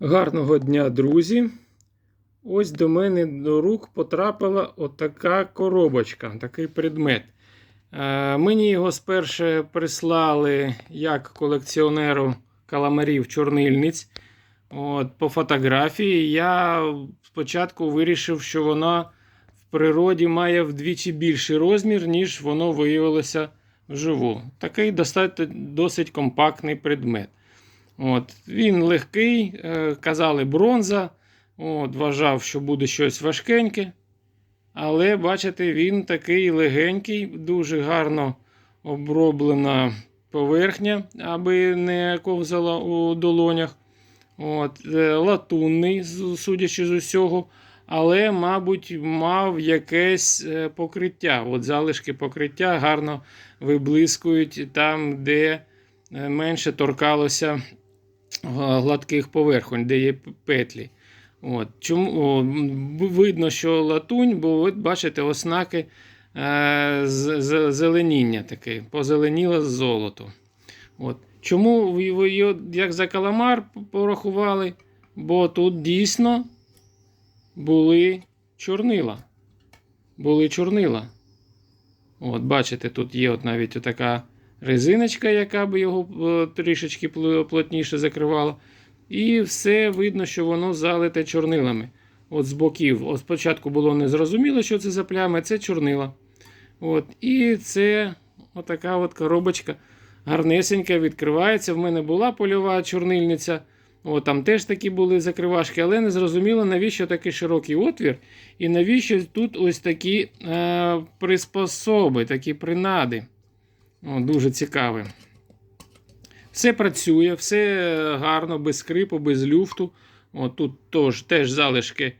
Гарного дня, друзі! Ось до мене до рук потрапила отака коробочка, такий предмет. Е, Мені його спершу прислали як колекціонеру каламарів чорнильниць. От, По фотографії я спочатку вирішив, що вона в природі має вдвічі більший розмір, ніж воно виявилося вживу. Такий достатньо досить компактний предмет. От, Він легкий, е, казали бронза. От, Вважав, що буде щось важкеньке. Але, бачите, він такий легенький, дуже гарно оброблена поверхня, аби не ковзала у долонях. От, е, Латунний, судячи з усього. Але, мабуть, мав якесь е, покриття. От Залишки покриття гарно виблискують там, де менше торкалося гладких поверхонь, де є петлі. От. Чому о, видно, що латунь, бо от бачите, ознаки е, з- з- зеленіння таке, позеленіло золото. От. Чому його як за каламар порахували? Бо тут дійсно були чорнила. Були чорнила. От, бачите, тут є от навіть така резиночка, яка би його е, трішечки плотніше закривала. І все видно, що воно залите чорнилами. От з боків. От спочатку було незрозуміло, що це за плями, це чорнила. От, і це отака от коробочка гарнесенька відкривається. В мене була польова чорнильниця. От, там теж такі були закривашки, але не зрозуміло, навіщо такий широкий отвір, і навіщо тут ось такі е, приспособи, такі принади. О, дуже цікаве. Все працює, все гарно, без скрипу, без люфту. От тут тож, теж залишки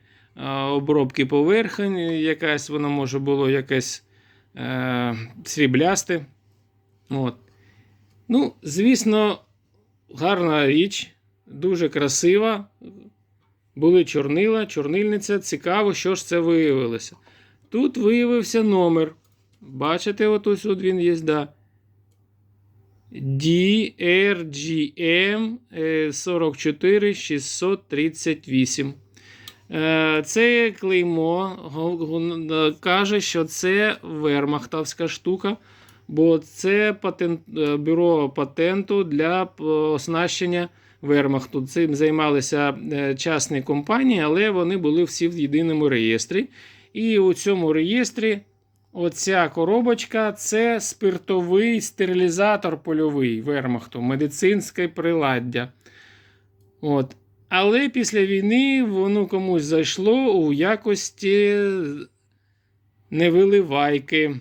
обробки поверхень, якась воно може було якесь е, сріблясте. От. Ну, звісно, гарна річ, дуже красива. Були чорнила, чорнильниця. Цікаво, що ж це виявилося. Тут виявився номер. Бачите, от ось от він є, да. DRGM е, 44638. Е, Це клеймо го- каже, що це вермахтовська штука, бо це патент, е, бюро патенту для оснащення вермахту. Цим займалися е, частні компанії, але вони були всі в єдиному реєстрі. І у цьому реєстрі Оця коробочка це спиртовий стерилізатор польовий вермахту, медицинське приладдя. От. Але після війни воно комусь зайшло у якості невиливайки.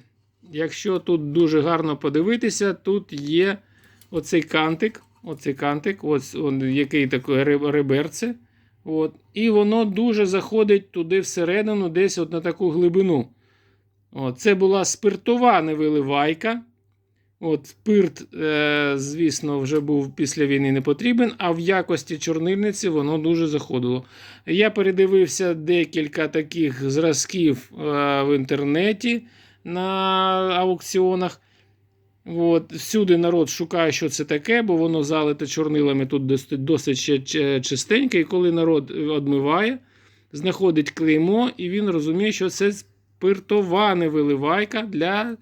Якщо тут дуже гарно подивитися, тут є оцей кантик, оцей кантик, ось он, який такий реберце. От. І воно дуже заходить туди всередину, десь от на таку глибину. Це була спиртова невиливайка. От, Спирт, е, звісно, вже був після війни не потрібен, а в якості чорнильниці воно дуже заходило. Я передивився декілька таких зразків е, в інтернеті на аукціонах. От, всюди народ шукає, що це таке, бо воно залите чорнилами тут досить, досить чистеньке. І коли народ одмиває, знаходить клеймо, і він розуміє, що це спиртова невиливайка для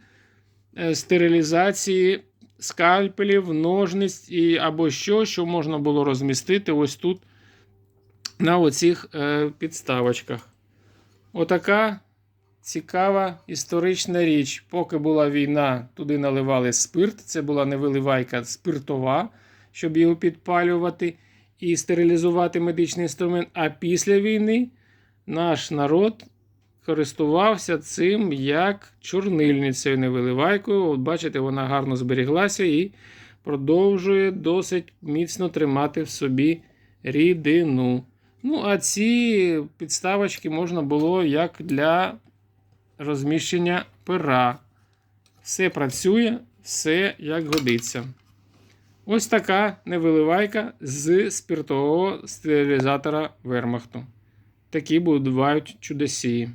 е, стерилізації скальпелів, ножниць і, або що, що можна було розмістити ось тут на оцих е, підставочках. Отака цікава історична річ. Поки була війна, туди наливали спирт. Це була невиливайка спиртова, щоб його підпалювати і стерилізувати медичний інструмент. А після війни наш народ користувався цим як чорнильницею, невиливайкою. От бачите, вона гарно зберіглася і продовжує досить міцно тримати в собі рідину. Ну, а ці підставочки можна було як для розміщення пера. Все працює, все як годиться. Ось така невиливайка з спиртового стерилізатора вермахту. Такі бувають чудесі.